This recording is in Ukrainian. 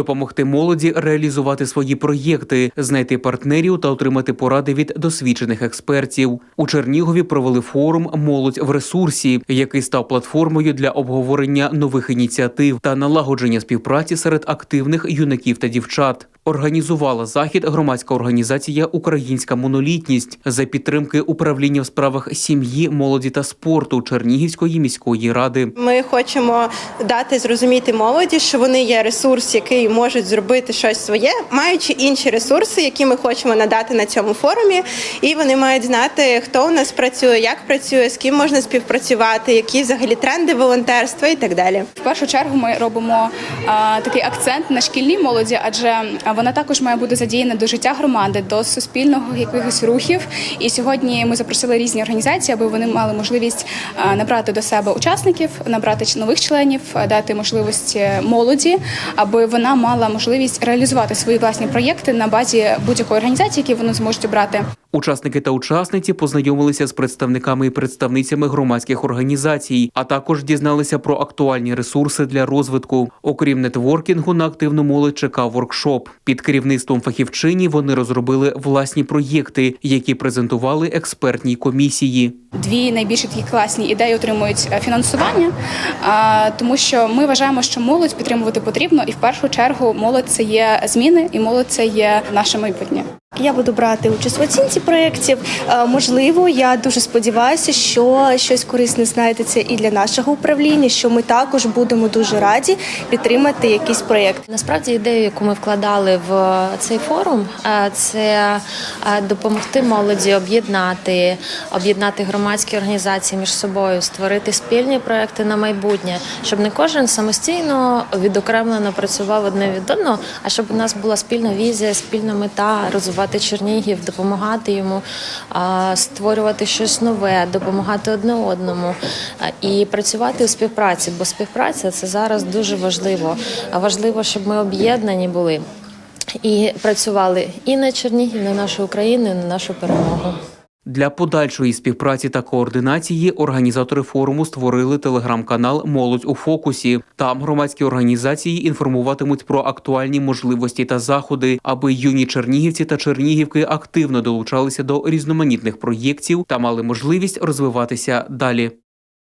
допомогти молоді реалізувати свої проєкти, знайти партнерів та отримати поради від досвідчених експертів. У Чернігові провели форум Молодь в ресурсі, який став платформою для обговорення нових ініціатив та налагодження співпраці серед активних юнаків та дівчат. Організувала захід громадська організація Українська монолітність за підтримки управління в справах сім'ї, молоді та спорту Чернігівської міської ради. Ми хочемо дати зрозуміти молоді, що вони є ресурс, який можуть зробити щось своє, маючи інші ресурси, які ми хочемо надати на цьому форумі. І вони мають знати, хто у нас працює, як працює, з ким можна співпрацювати, які взагалі тренди волонтерства і так далі. В першу чергу ми робимо а, такий акцент на шкільній молоді, адже а, вона також має бути задіяна до життя громади, до суспільного якихось рухів. І сьогодні ми запросили різні організації, аби вони мали можливість набрати до себе учасників, набрати нових членів, дати можливість молоді, аби вона мала можливість реалізувати свої власні проєкти на базі будь-якої організації, які вони зможуть обрати. Учасники та учасниці познайомилися з представниками і представницями громадських організацій, а також дізналися про актуальні ресурси для розвитку. Окрім нетворкінгу, на активну молодь чекав воркшоп. Під керівництвом фахівчині вони розробили власні проєкти, які презентували експертній комісії. Дві найбільш такі класні ідеї отримують е, фінансування, тому що ми вважаємо, що молодь підтримувати потрібно, і в першу чергу молодь це є зміни, і молодь це є наше майбутнє. Я буду брати участь в оцінці проєктів. Е, Можливо, я дуже сподіваюся, що щось корисне знайдеться і для нашого управління, що ми також будемо дуже раді підтримати якийсь проєкт. Насправді ідею, яку ми вкладали в цей форум, е, це допомогти молоді об'єднати, об'єднати громадські організації між собою, створити спільні проекти на майбутнє, щоб не кожен самостійно відокремлено працював одне від одного, а щоб у нас була спільна візія, спільна мета розвивати Чернігів, допомагати йому, створювати щось нове, допомагати одне одному і працювати у співпраці, бо співпраця це зараз дуже важливо. Важливо, щоб ми об'єднані були і працювали і на Чернігів, на нашу Україну, і на нашу перемогу. Для подальшої співпраці та координації організатори форуму створили телеграм-канал Молодь у фокусі. Там громадські організації інформуватимуть про актуальні можливості та заходи, аби юні чернігівці та чернігівки активно долучалися до різноманітних проєктів та мали можливість розвиватися далі.